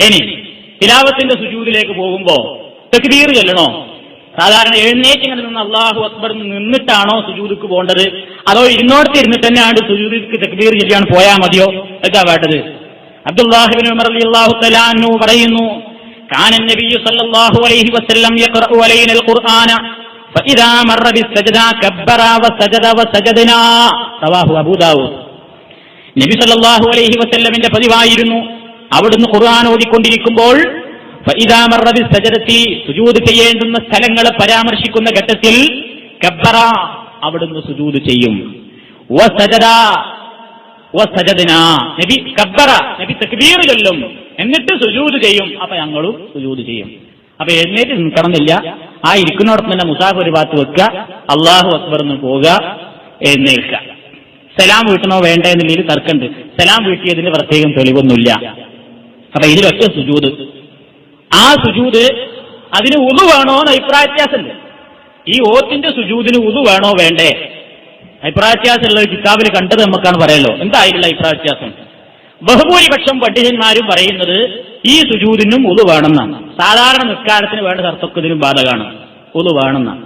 ഇനി തിലാവത്തിന്റെ സുജൂദിലേക്ക് പോകുമ്പോ തെക്കുതീർ ചെല്ലണോ സാധാരണ എഴുന്നേറ്റ് ഇങ്ങനെ നിന്ന് അള്ളാഹു അക്ബർ എന്ന് നിന്നിട്ടാണോ സുജൂദിക്ക് പോകേണ്ടത് അതോ ഇരുന്നോടത്ത് ഇരുന്നിട്ട് തന്നെയാണ് സുജൂദിക്ക് തെക്കുതീർ ചെല്ലിയാണ് പോയാൽ മതിയോ എന്താ വേണ്ടത് അബ്ദുല്ലാഹിബിൻ ഉമർ റളിയല്ലാഹു തആല അൻഹു പറയുന്നു كان النبي صلى الله عليه وسلم يقرأ علينا القرآن فإذا مر بالسجدة كبر وسجد وسجدنا رواه أبو داود നബി സല്ലല്ലാഹു അലൈഹി വസല്ലമിന്റെ പതിവായിരുന്നു അവിടുന്ന് ഖുർആൻ ഓതിക്കൊണ്ടിരിക്കുമ്പോൾ സജരത്തി സുജൂദ് ചെയ്യേണ്ടുന്ന സ്ഥലങ്ങളെ പരാമർശിക്കുന്ന ഘട്ടത്തിൽ കബ്ബറ അവിടുന്ന് സുജൂത് ചെയ്യും. നബി കബ്ബറ നബി തക്ബീർ ചൊല്ലും. എന്നിട്ട് സുജൂത് ചെയ്യും. അപ്പൊ ഞങ്ങളും സുജൂത് ചെയ്യും. അപ്പൊ എഴുന്നേറ്റ് നിൽക്കണമെന്നില്ല. ആ ഇരിക്കുന്നിടത്ത് തന്നെ മുസാഫ് ഒരു ഭാഗത്ത് വെക്കുക. അള്ളാഹു അക്ബർ എന്ന് പോവുക. എഴുന്നേൽക്കുക. സലാം വീട്ടണോ വേണ്ട എന്നുള്ളതിൽ തർക്കമുണ്ട്. സലാം വീട്ടിയതിന് പ്രത്യേകം തെളിവൊന്നുമില്ല. അപ്പൊ ഇതിലൊക്കെ സുജൂത്. ആ സുജൂത് അതിന് ഉതു വേണോ എന്ന് അഭിപ്രായ ഈ ഓത്തിന്റെ സുജൂതിന് ഉതു വേണോ വേണ്ടേ? അഭിപ്രായ വ്യത്യാസമുള്ള കിതാബിൽ കണ്ടത് നമുക്കാണ് പറയല്ലോ എന്തായിട്ടുള്ള അഭിപ്രായ വ്യത്യാസം ബഹുഭൂരിപക്ഷം പണ്ഡിതന്മാരും പറയുന്നത് ഈ സുജൂതിനും ഉതു വേണമെന്നാണ്. സാധാരണ നിസ്കാരത്തിന് വേണ്ട ശർത്തക്ക് ഇതിനും ബാധകമാണ്. ഉതു വേണമെന്നാണ്.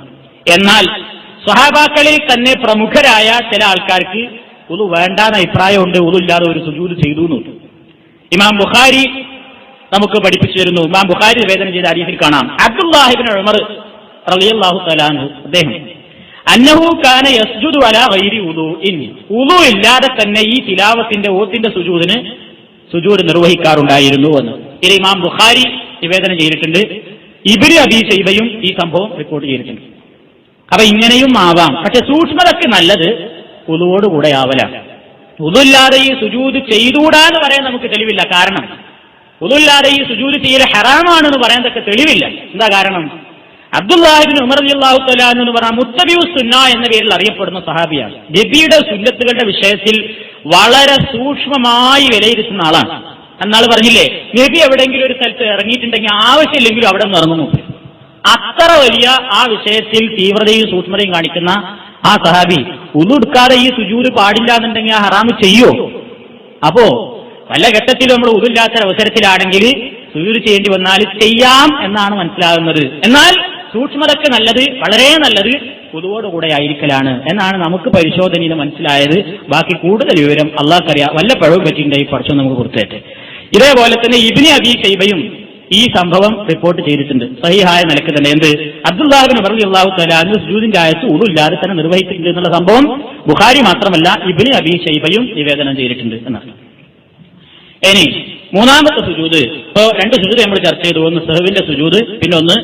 എന്നാൽ സ്വഹാബാക്കളിൽ തന്നെ പ്രമുഖരായ ചില ആൾക്കാർക്ക് ഉതു വേണ്ടാന്ന് അഭിപ്രായമുണ്ട്. ഉതു ഇല്ലാതെ ഒരു സുജൂത് ചെയ്തു എന്നുണ്ട് ഇമാം ബുഖാരി നമുക്ക് പഠിപ്പിച്ചു തരുന്നു. ഇമാം ബുഖാരി വേദന ചെയ്ത അരീഫിൽ കാണാം. അബ്ദുല്ലാഹിബിൻ ഉമർ റളിയല്ലാഹു തആലാഹു അദ്ദേഹം അന്നഹു കാന യസ്ജുദു അലാ ഗൈരി ഉദൂഇൻ ഉദു ഇല്ലാതെ തന്നെ ഈ തിലാവത്തിന്റെ ഓത്തിന്റെ സുജൂദിന് സുജൂദ് നിർവഹിക്കാറുണ്ടായിരുന്നു എന്ന്. ഇത് ഇമാം ബുഖാരി നിവേദനം ചെയ്തിട്ടുണ്ട്. ഇബിരി അബീ ചെയ്തയും ഈ സംഭവം റിപ്പോർട്ട് ചെയ്തിട്ടുണ്ട്. അപ്പൊ ഇങ്ങനെയും ആവാം. പക്ഷെ സൂക്ഷ്മതയ്ക്ക് നല്ലത് ഉദുവോടുകൂടെ ആവലാണ്. ഉതില്ലാതെ ഈ സുജൂത് ചെയ്തുകൂടാ എന്ന് പറയാൻ നമുക്ക് തെളിവില്ല. കാരണം ഉതില്ലാതെ ഈ സുജൂത് ചെയ്യൽ ഹറാമാണെന്ന് പറയാൻ തക്ക തെളിവില്ല. എന്താ കാരണം? അബ്ദുല്ലാഹിബിൻ ഉമർ അള്ളാഹു എന്ന് പറഞ്ഞ മുത്തബിയു സുന്ന എന്ന പേരിൽ അറിയപ്പെടുന്ന സഹാബിയാണ്. നബിയുടെ സുന്നത്തുകളുടെ വിഷയത്തിൽ വളരെ സൂക്ഷ്മമായി വിലയിരുത്തുന്ന ആളാണ്. എന്നാൾ പറഞ്ഞില്ലേ നബി എവിടെയെങ്കിലും ഒരു സ്ഥലത്ത് ഇറങ്ങിയിട്ടുണ്ടെങ്കിൽ ആവശ്യമില്ലെങ്കിലും അവിടെ നിന്ന് ഇറങ്ങുന്നു. അത്ര വലിയ ആ വിഷയത്തിൽ തീവ്രതയും സൂക്ഷ്മതയും കാണിക്കുന്ന ആ സഹാബി ഉതുടുക്കാതെ ഈ സുജൂര് പാടില്ല എന്നുണ്ടെങ്കിൽ ആ ഹറാമ് ചെയ്യോ? അപ്പോ വല്ല ഘട്ടത്തിലും നമ്മൾ ഉതില്ലാത്ത അവസരത്തിലാണെങ്കിൽ സുജൂര് ചെയ്യേണ്ടി വന്നാൽ ചെയ്യാം എന്നാണ് മനസ്സിലാകുന്നത്. എന്നാൽ സൂക്ഷ്മതയ്ക്ക് നല്ലത് വളരെ നല്ലത് പൊതുവോടുകൂടെ ആയിരിക്കലാണ് എന്നാണ് നമുക്ക് പരിശോധനയിൽ മനസ്സിലായത്. ബാക്കി കൂടുതൽ വിവരം അള്ളാഹ് അള്ളാഹ്ക്കറിയാം വല്ല പഴവും പറ്റിയിട്ടുണ്ടെങ്കിൽ പഠിച്ചു നമുക്ക് കൊടുത്തേറ്റ് ഇതേപോലെ തന്നെ ഇബിനി അബി ഷൈബയും ഈ സംഭവം റിപ്പോർട്ട് ചെയ്തിട്ടുണ്ട്. സഹിഹായ നിലയ്ക്ക് തന്നെ എന്ത്? അബ്ദുല്ലാഹിബിന് പറഞ്ഞു അള്ളാഹു തലാന്ന് സുജൂദിന്റെ ആയത്ത് ഉള്ളില്ലാതെ തന്നെ നിർവഹിച്ചിട്ടുണ്ട് എന്നുള്ള സംഭവം ബുഖാരി മാത്രമല്ല ഇബിനി അബി ഷൈബയും നിവേദനം ചെയ്തിട്ടുണ്ട് എന്നാണ്. ഇനി മൂന്നാമത്തെ സുജൂത് ഇപ്പോ രണ്ട് സുജൂത് നമ്മൾ ചർച്ച ചെയ്തു. ഒന്ന് സെഹുവിന്റെ സുജൂത് പിന്നെ ഒന്ന്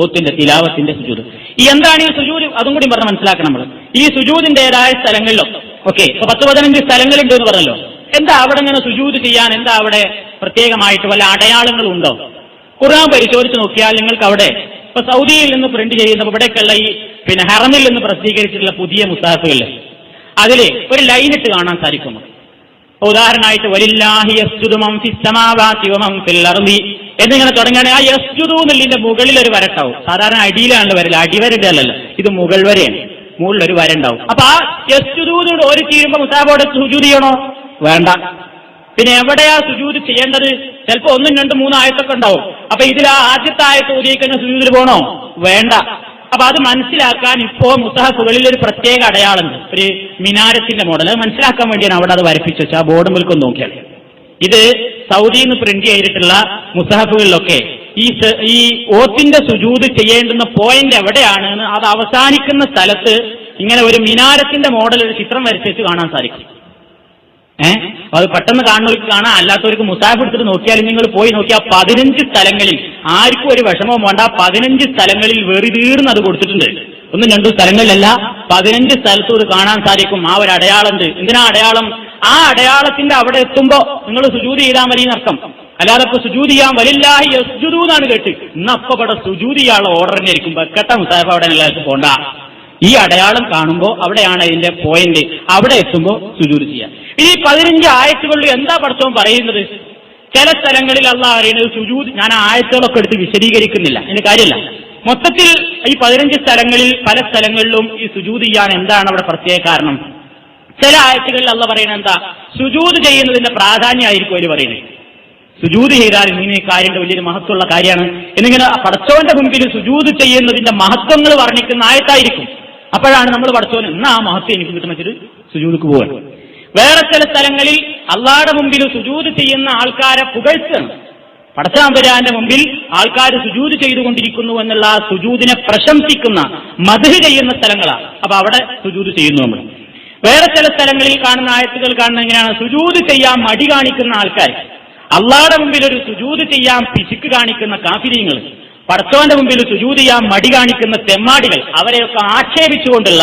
ഓത്തിന്റെ തിലാവത്തിന്റെ സുജൂത് ഈ എന്താണ് ഈ സുജൂത് അതും കൂടി പറഞ്ഞ് മനസ്സിലാക്കണം നമ്മൾ. ഈ സുജൂതിന്റേതായ സ്ഥലങ്ങളിലും ഓക്കെ ഇപ്പൊ പത്ത് പതിനഞ്ച് സ്ഥലങ്ങളുണ്ട് എന്ന് പറഞ്ഞല്ലോ. എന്താ അവിടെ ഇങ്ങനെ സുജൂത് ചെയ്യാൻ എന്താ അവിടെ പ്രത്യേകമായിട്ട് വല്ല അടയാളങ്ങളുണ്ടോ ഖുർആൻ പരിശോധിച്ച് നോക്കിയാൽ നിങ്ങൾക്ക് അവിടെ ഇപ്പൊ സൗദിയിൽ നിന്ന് പ്രിന്റ് ചെയ്യുന്ന ഇവിടേക്കുള്ള ഈ പിന്നെ ഹറമിൽ നിന്ന് പ്രസിദ്ധീകരിച്ചിട്ടുള്ള പുതിയ മുസാഫുകളിൽ അതിൽ ഒരു ലൈൻ ഇട്ട് കാണാൻ സാധിക്കുന്നു ഉദാഹരണമായിട്ട് എന്നിങ്ങനെ തുടങ്ങുകയാണെങ്കിൽ ആ യസ്ജുദു എന്നുള്ളതിന്റെ മുകളിൽ ഒരു വരട്ടാവും സാധാരണ അടിയിലാണ് വരൽ അടിവരന്റെ അല്ലല്ലോ. ഇത് മുകൾ വരെയാണ്. മുകളിൽ ഒരു വര ഉണ്ടാവും. അപ്പൊ ആ യസ്ജുദൂനോട് ഒരു മുസാബോടെ സുജൂദ് ചെയ്യണോ? വേണ്ട. പിന്നെ എവിടെയാ സുജൂദ് ചെയ്യേണ്ടത്? ചിലപ്പോ ഒന്നും രണ്ടും മൂന്നും ആയത്തൊക്കെ ഉണ്ടാവും. അപ്പൊ ഇതിൽ ആ ആദ്യത്തെ ആയത്ത് ഉദയിക്കുന്ന സുജൂദിൽ പോണോ? വേണ്ട. അപ്പൊ അത് മനസ്സിലാക്കാൻ ഇപ്പോ മുത്തഹഫുകളിൽ ഒരു പ്രത്യേക അടയാളമുണ്ട് ഒരു മിനാരത്തിന്റെ മോഡൽ അത് മനസ്സിലാക്കാൻ വേണ്ടിയാണ് അവിടെ അത് വരപ്പിച്ചു വെച്ചാൽ ആ ബോർഡ് മുൽക്കും നോക്കിയാൽ. ഇത് സൗദിയിൽ നിന്ന് പ്രിന്റ് ചെയ്തിട്ടുള്ള മുസഹഫുകളിലൊക്കെ ഈ ഈ ഓത്തിന്റെ സുജൂത് ചെയ്യേണ്ടുന്ന പോയിന്റ് എവിടെയാണ് അത് അവസാനിക്കുന്ന സ്ഥലത്ത് ഇങ്ങനെ ഒരു മിനാരത്തിന്റെ മോഡൽ ഒരു ചിത്രം വരച്ചു കാണാൻ സാധിക്കും. ഏഹ് അത് പെട്ടെന്ന് കാണുന്നവർക്ക് കാണാം. അല്ലാത്തവർക്ക് മുസാഫ് എടുത്തിട്ട് നോക്കിയാൽ നിങ്ങൾ പോയി നോക്കിയാൽ പതിനഞ്ച് സ്ഥലങ്ങളിൽ ആർക്കും ഒരു വിഷമവും വേണ്ട. പതിനഞ്ച് സ്ഥലങ്ങളിൽ വെറുതീർന്ന് അത് കൊടുത്തിട്ടുണ്ട്. ഒന്നും രണ്ടും സ്ഥലങ്ങളിലല്ല പതിനഞ്ച് സ്ഥലത്തും ഇത് കാണാൻ സാധിക്കും. ആ ഒരു അടയാളമുണ്ട് എന്തിനാ അടയാളം? ആ അടയാളത്തിന്റെ അവിടെ എത്തുമ്പോ നിങ്ങൾ സുജൂതി ചെയ്താൽ മതി നർക്കം അല്ലാതെ ഇപ്പൊ സുജൂതി ചെയ്യാൻ വലില്ലാഹി യസ്ജുദു എന്നാണ് കേട്ട്. ഇന്നപ്പൊ ഇവിടെ സുജൂതി ചെയ്യാനുള്ള ഓർഡർ തന്നെ ആയിരിക്കും വെക്കട്ട മുസാഫ് അവിടെ എല്ലാവർക്കും പോണ്ട. ഈ അടയാളം കാണുമ്പോൾ അവിടെയാണ് അതിന്റെ പോയിന്റ് അവിടെ എത്തുമ്പോൾ സുജൂതി ചെയ്യാം. ഈ പതിനഞ്ച് ആയത്തുകളിൽ എന്താ പഠിച്ചോ പറയുന്നത്? ചില സ്ഥലങ്ങളിൽ അല്ല അറിയുന്നത് സുജൂദ് ഞാൻ ആയത്തുകളൊക്കെ എടുത്ത് വിശദീകരിക്കുന്നില്ല. എന്റെ കാര്യമല്ല. മൊത്തത്തിൽ ഈ പതിനഞ്ച് സ്ഥലങ്ങളിൽ പല സ്ഥലങ്ങളിലും ഈ സുജൂദ് ചെയ്യാൻ എന്താണ് അവിടെ പ്രത്യേക കാരണം. ചില ആയത്തുകളിൽ അല്ല പറയുന്നത് എന്താ? സുജൂദ് ചെയ്യുന്നതിന്റെ പ്രാധാന്യമായിരിക്കും അവർ പറയുന്നത്. സുജൂത് ചെയ്താൽ ഇങ്ങനെ കാര്യന്റെ വലിയൊരു മഹത്വമുള്ള കാര്യമാണ്. എന്നിങ്ങനെ പടച്ചോന്റെ മുമ്പിൽ സുജൂത് ചെയ്യുന്നതിന്റെ മഹത്വങ്ങൾ വർണിക്കുന്ന ആയത്തായിരിക്കും. അപ്പോഴാണ് നമ്മൾ പടച്ചോൻ എന്നാ ആ മഹത്വം എനിക്ക് കിട്ടുന്ന വെച്ചിട്ട് സുജൂതിക്ക് പോവാൻ. വേറെ ചില സ്ഥലങ്ങളിൽ അള്ളാടെ മുമ്പിൽ സുജൂത് ചെയ്യുന്ന ആൾക്കാരെ പുകഴ്ത്തുകയാണ്. പടച്ചാമ്പരാന്റെ മുമ്പിൽ ആൾക്കാർ സുജൂത് ചെയ്തുകൊണ്ടിരിക്കുന്നു എന്നുള്ള ആ സുജൂതിനെ പ്രശംസിക്കുന്ന മധു ചെയ്യുന്ന സ്ഥലങ്ങളാണ്. അപ്പൊ അവിടെ സുജൂത് ചെയ്യുന്നു നമ്മൾ. വേറെ ചില സ്ഥലങ്ങളിൽ കാണുന്ന ആയത്തുകൾ കാണുന്ന എങ്ങനെയാണ്? സുജൂത് ചെയ്യാൻ മടി കാണിക്കുന്ന ആൾക്കാർ അള്ളാടെ മുമ്പിൽ ഒരു സുജൂത് ചെയ്യാൻ പിശുക്ക് കാണിക്കുന്ന കാഫിര്യങ്ങൾ പടച്ചോന്റെ മുമ്പിൽ സുജൂത് ചെയ്യാൻ മടി കാണിക്കുന്ന തെമ്മാടികൾ. അവരെയൊക്കെ ആക്ഷേപിച്ചുകൊണ്ടുള്ള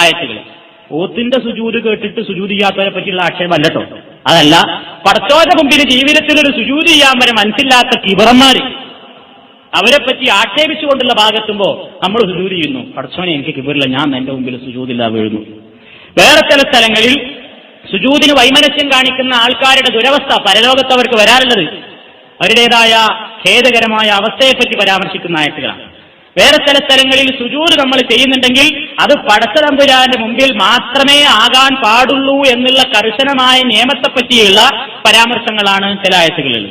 ആയത്തുകൾ. ഓത്തിന്റെ സുജൂത് കേട്ടിട്ട് സുജൂത് ചെയ്യാത്തവരെ പറ്റിയുള്ള ആക്ഷേപം അല്ലട്ടോ അതല്ല പടച്ചോന്റെ മുമ്പിൽ ജീവിതത്തിൽ ഒരു സുജൂത് ചെയ്യാൻ വരെ മനസ്സില്ലാത്ത കിബറന്മാര് അവരെ പറ്റി ആക്ഷേപിച്ചുകൊണ്ടുള്ള ഭാഗത്തുമ്പോ നമ്മൾ സുജൂത് ചെയ്യുന്നു. പടച്ചോനെ എനിക്ക് കിബറില്ല ഞാൻ എന്റെ മുമ്പിൽ സുജൂതില്ല വീഴുന്നു. വേറെ ചില സ്ഥലങ്ങളിൽ സുജൂതിന് വൈമനസ്യം കാണിക്കുന്ന ആൾക്കാരുടെ ദുരവസ്ഥ പരലോകത്ത് അവർക്ക് വരാറുള്ളത് അവരുടേതായ ഖേദകരമായ അവസ്ഥയെപ്പറ്റി പരാമർശിക്കുന്ന ആയത്തുകളാണ്. വേറെ ചില സ്ഥലങ്ങളിൽ സുജൂത് നമ്മൾ ചെയ്യുന്നുണ്ടെങ്കിൽ അത് പടച്ചതമ്പുരാന്റെ മുമ്പിൽ മാത്രമേ ആകാൻ പാടുള്ളൂ എന്നുള്ള കർശനമായ നിയമത്തെപ്പറ്റിയുള്ള പരാമർശങ്ങളാണ് ചില ആയത്തുകളിൽ.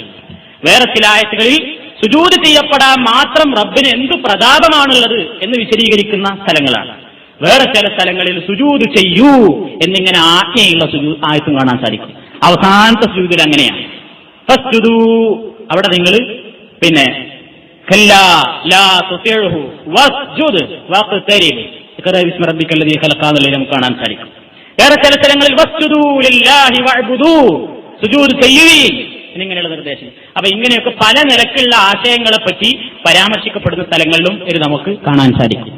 വേറെ ചില ആയത്തുകളിൽ സുജൂത് ചെയ്യപ്പെടാൻ മാത്രം റബ്ബിന് എന്തു പ്രതാപമാണുള്ളത് എന്ന് വിശദീകരിക്കുന്ന സ്ഥലങ്ങളാണ്. വേറെ ചില സ്ഥലങ്ങളിൽ സുജൂത് ചെയ്യൂ എന്നിങ്ങനെ ആജ്ഞയുള്ള ആയത്തും കാണാൻ സാധിക്കും. അവസാനത്തെ സുജൂതിൽ അങ്ങനെയാണ്. അവിടെ നിങ്ങൾ പിന്നെ ബിസ്മി റബ്ബിക്കൽ നമുക്ക് കാണാൻ സാധിക്കും. വേറെ ചില സ്ഥലങ്ങളിൽ ഇങ്ങനെയുള്ള നിർദ്ദേശം. അപ്പൊ ഇങ്ങനെയൊക്കെ പല നിരക്കുള്ള ആശയങ്ങളെ പറ്റി പരാമർശിക്കപ്പെടുന്ന സ്ഥലങ്ങളിലും ഇത് നമുക്ക് കാണാൻ സാധിക്കും.